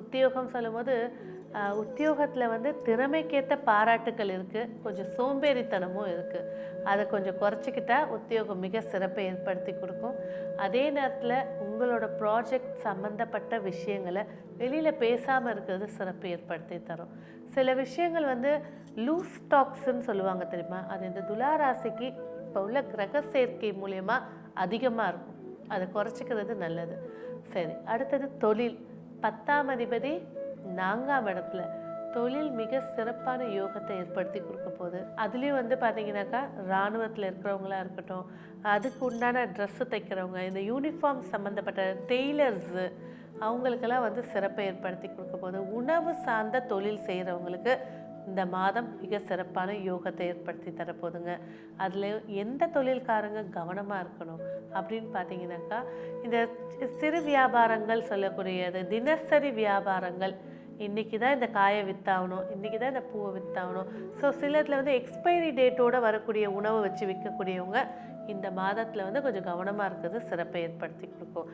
உத்தியோகம் சொல்லும்போது உத்தியோகத்தில் வந்து திறமைக்கேற்ற பாராட்டுக்கள் இருக்குது கொஞ்சம் சோம்பேறித்தனமும் இருக்குது அதை கொஞ்சம் குறைச்சிக்கிட்டா உத்தியோகம் மிக சிறப்பை ஏற்படுத்தி கொடுக்கும். அதே நேரத்தில் உங்களோட ப்ராஜெக்ட் சம்மந்தப்பட்ட விஷயங்களை வெளியில் பேசாமல் இருக்கிறது சிறப்பு ஏற்படுத்தி தரும். சில விஷயங்கள் வந்து லூஸ் டாக்ஸ்ன்னு சொல்லுவாங்க தெரியுமா? அது இந்த துளாராசிக்கு இப்போ உள்ள கிரக சேர்க்கை மூலயமா அதிகமாக இருக்கும். அதை குறைச்சிக்கிறது நல்லது. சரி அடுத்தது தொழில். பத்தாம் அதிபதி நான்காம் இடத்துல தொழில் மிக சிறப்பான யோகத்தை ஏற்படுத்தி கொடுக்க போகுது. அதுலேயும் வந்து பார்த்தீங்கன்னாக்கா இராணுவத்தில் இருக்கிறவங்களா இருக்கட்டும் அதுக்கு உண்டான ட்ரெஸ்ஸு தைக்கிறவங்க இந்த யூனிஃபார்ம் சம்மந்தப்பட்ட டெய்லர்ஸு அவங்களுக்கெல்லாம் வந்து சிறப்பை ஏற்படுத்தி கொடுக்க போகுது. உணவு சார்ந்த தொழில் செய்கிறவங்களுக்கு இந்த மாதம் மிக சிறப்பான யோகத்தை ஏற்படுத்தி தரப்போகுதுங்க. அதில் எந்த தொழில்காரங்க கவனமாக இருக்கணும் அப்படின்னு பார்த்தீங்கன்னாக்கா இந்த சிறு வியாபாரங்கள் சொல்லக்கூடியது தினசரி வியாபாரங்கள். இன்றைக்கி தான் இந்த காயை வித்தாகணும் இன்றைக்கி தான் இந்த பூவை வித்தாகணும். ஸோ சிலத்தில் வந்து எக்ஸ்பைரி டேட்டோடு வரக்கூடிய உணவை வச்சு விற்கக்கூடியவங்க இந்த மாதத்தில் வந்து கொஞ்சம் கவனமாக இருக்கிறது சிறப்பை ஏற்படுத்தி கொடுக்கும்.